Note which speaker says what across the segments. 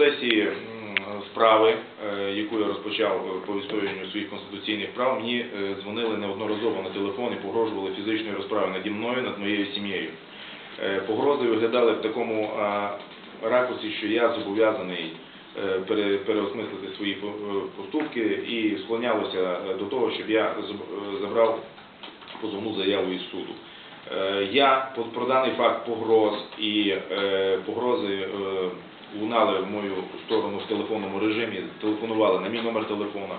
Speaker 1: процесі справи, е, яку я розпочав е, по відстоюванню своїх конституційних прав, мені е, дзвонили неодноразово на телефон і погрожували фізичною розправою наді мною, над моєю сім'єю. Погрози виглядали в такому ракурсі, що я зобов'язаний переосмислити свої поступки і склонялося до того, щоб я забрав позовну заяву із суду. Я про даний факт погроз і погрози лунали в мою сторону в телефонному режимі, телефонували на мій номер телефона.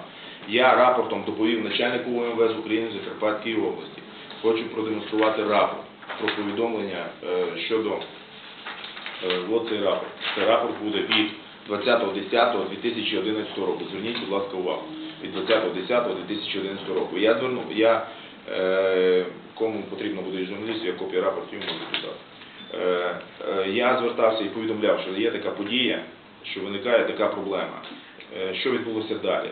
Speaker 1: Я рапортом доповів начальнику УМВС України в Закарпатській області. Хочу продемонструвати рапорт про повідомлення е, щодо е, от цей рапорт. Цей рапорт буде від 20.10.2011 року. Зверніть, будь ласка, увагу. Від 20.10.2011 року. Я звернув, я е, кому потрібно буде із журналістів, я копію рапортів можу додати. Е, е, я звертався і повідомляв, що є така подія, що виникає така проблема. Е, Що відбулося далі?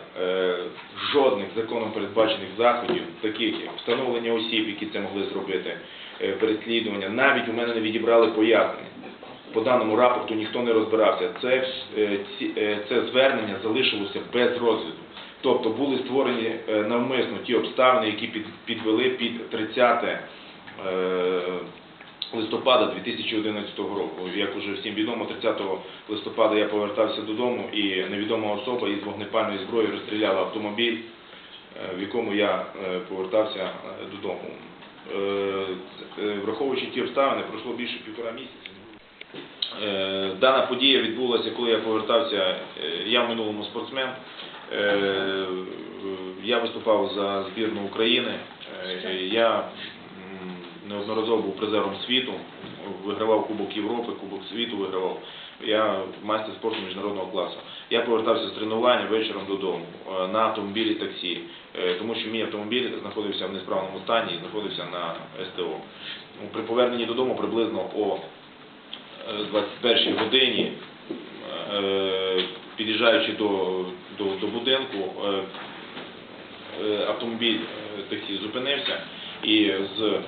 Speaker 1: Жодних законом передбачених заходів, таких як встановлення осіб, які це могли зробити, переслідування, навіть у мене не відібрали пояснення. По даному рапорту ніхто не розбирався. Це, це звернення залишилося без розгляду. Тобто були створені навмисно ті обставини, які під- підвели під 30 е, листопада 2011 року. Як уже всім відомо, 30 листопада я повертався додому і невідома особа із вогнепальної зброї розстріляла автомобіль, е, в якому я е, повертався е, додому. Враховуючи ті обставини, пройшло більше півтора місяця. Дана подія відбулася, коли я повертався, я в минулому спортсмен, я виступав за збірну України, я неодноразово був призером світу, вигравав Кубок Європи, Кубок світу вигравав. Я мастер спорту міжнародного класу. Я повертався з тренування вечором додому е, на автомобілі таксі, е, тому що мій автомобіль знаходився в несправному стані і знаходився на СТО. Ну, При поверненні додому приблизно о е, 21 годині, е, під'їжджаючи до, до, до будинку, автомобіль таксі зупинився і з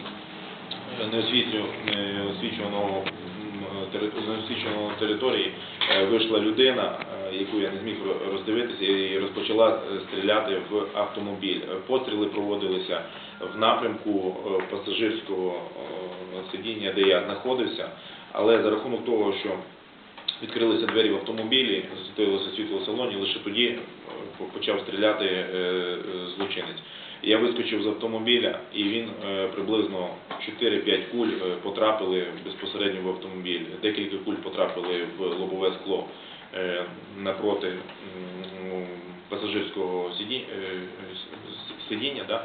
Speaker 1: м, тери- з неосвічуваної території е, вийшла людина, е, яку я не зміг роздивитися, і розпочала е, стріляти в автомобіль. Е, Постріли проводилися в напрямку е, пасажирського е, сидіння, де я знаходився, але за рахунок того, що відкрилися двері в автомобілі, засвітилося світло в салоні, лише тоді е, почав стріляти е, е, злочинець. Я вискочив з автомобіля, і він е, приблизно 4-5 куль потрапили безпосередньо в автомобіль. Декілька куль потрапили в лобове скло напроти пасажирського е, с- сидіння.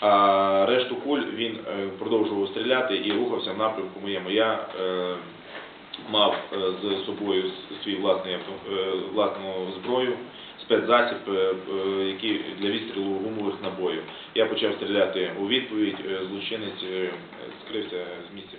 Speaker 1: А решту куль він продовжував стріляти і рухався в напрямку моєму. Я мав з собою свій власний власну зброю, спецзасіб, е, е, який для відстрілу гумових набоїв. Я почав стріляти у відповідь, е, злочинець скрився з місця.